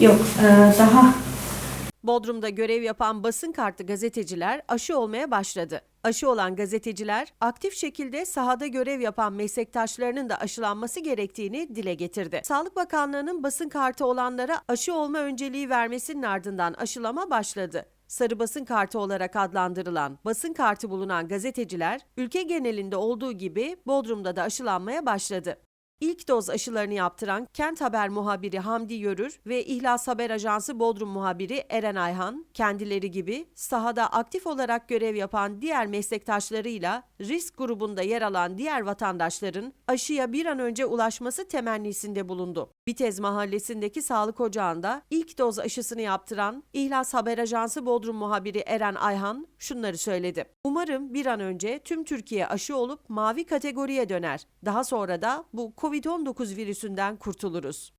Yok, e, daha Bodrum'da görev yapan basın kartlı gazeteciler aşı olmaya başladı. Aşı olan gazeteciler aktif şekilde sahada görev yapan meslektaşlarının da aşılanması gerektiğini dile getirdi. Sağlık Bakanlığı'nın basın kartı olanlara aşı olma önceliği vermesinin ardından aşılama başladı. Sarı basın kartı olarak adlandırılan basın kartı bulunan gazeteciler ülke genelinde olduğu gibi Bodrum'da da aşılanmaya başladı. İlk doz aşılarını yaptıran Kent Haber muhabiri Hamdi Yörür ve İhlas Haber Ajansı Bodrum muhabiri Eren Ayhan, kendileri gibi sahada aktif olarak görev yapan diğer meslektaşlarıyla risk grubunda yer alan diğer vatandaşların aşıya bir an önce ulaşması temennisinde bulundu. Bitez Mahallesi'ndeki sağlık ocağında ilk doz aşısını yaptıran İhlas Haber Ajansı Bodrum muhabiri Eren Ayhan şunları söyledi. Umarım bir an önce tüm Türkiye aşı olup mavi kategoriye döner. Daha sonra da bu COVID-19 virüsünden kurtuluruz.